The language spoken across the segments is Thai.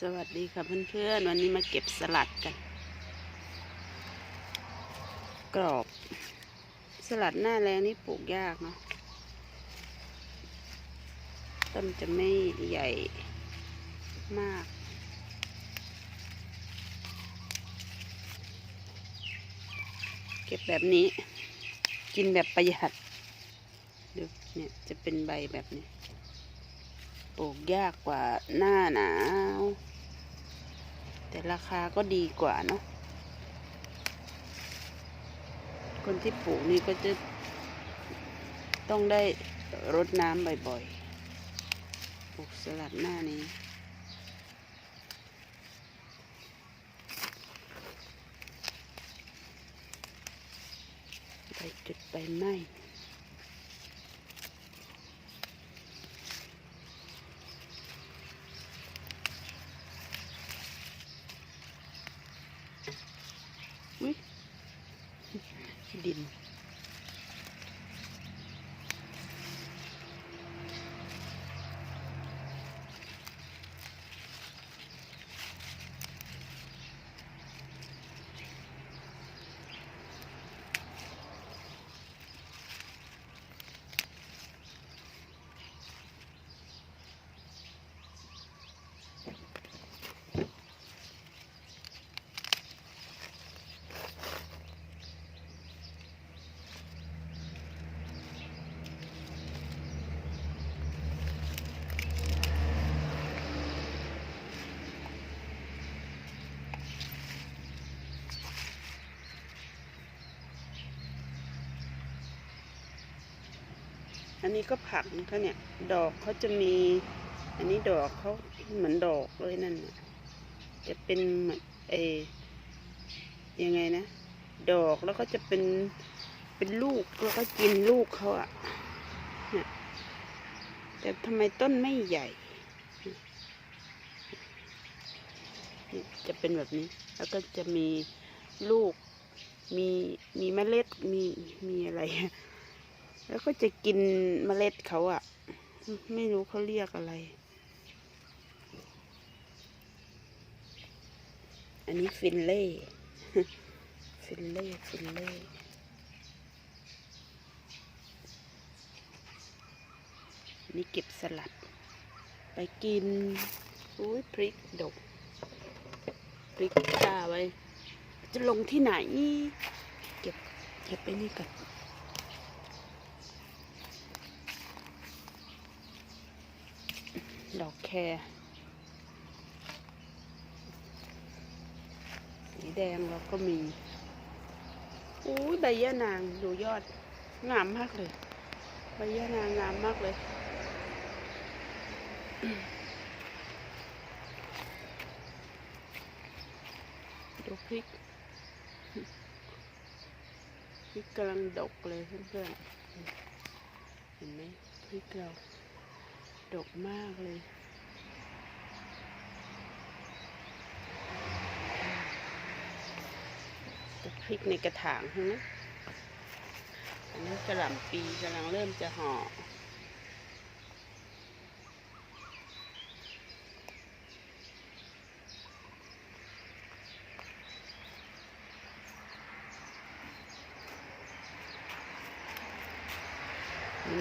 สวัสดีค่ะเพื่อนๆ วันนี้มาเก็บสลัดกัน กรอบ สลัดหน้าแรงนี่ปลูกยากเนาะต้นจะไม่ใหญ่มาก เก็บแบบนี้ กินแบบประหยัดดูเนี่ยจะเป็นใบแบบนี้ ปลูกยากกว่าหน้าหนาว แต่ราคาก็ดีกว่าเนาะคนที่ปลูกนี่ก็จะต้องได้รดน้ำบ่อยๆ ปลูกสลัดหน้านี้ ไปจุดไปไหม้ อุ๊ย ดิน อันนี้ก็ผักนะคะเนี่ย ดอกเขาจะมี อันนี้ดอกเขาเหมือนดอกเลยนั่นนะจะเป็นเหมือนเอยังไงนะ ดอกแล้วก็จะเป็นเป็นลูกแล้วก็กินลูกเขาอะเนี่ยแต่ทำไมต้นไม่ใหญ่ จะเป็นแบบนี้ แล้วก็จะมีลูกมีมีเมล็ดมีมีอะไร แล้วก็จะกินเมล็ดเขาอะไม่รู้เขาเรียกอะไร อันนี้ฟินเล่ ฟินเล่ ฟินเล่นนี่เก็บสลัด ไปกิน อุ้ยพริกดก พริกกาไว้ จะลงที่ไหน เก็บ เก็บไปนี่ก่อน ดอกแครสีแดงเราก็มีอุ้ยใบยะนางดูยอด งามมากเลย ใบยะนางงามมากเลย ดูพริก พริกกำลังดกเลยเพื่อนๆ เห็นไหมพริกเรา ดกมากเลย จะพริกในกระถางใช่ไหมอันนี้กระหล่ำปีกำลังเริ่มจะห่อ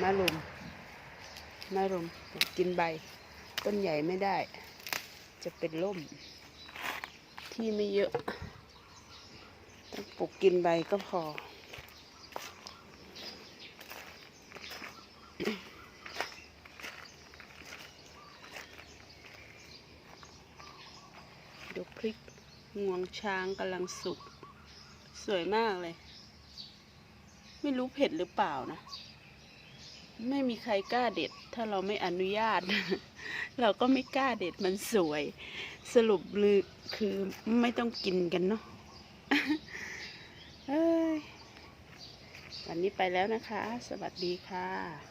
มะรุม มะรุมกินใบ ต้นใหญ่ไม่ได้ จะเป็นล่ม ที่ไม่เยอะต้องปลูกกินใบก็พอ ดูพริกงวงช้างกำลังสุก สวยมากเลย ไม่รู้เผ็ดหรือเปล่านะ ไม่มีใครกล้าเด็ด ถ้าเราไม่อนุญาต เราก็ไม่กล้าเด็ดมันสวย สรุปลือคือไม่ต้องกินกันเนาะวันนี้ไปแล้วนะคะ สวัสดีค่ะ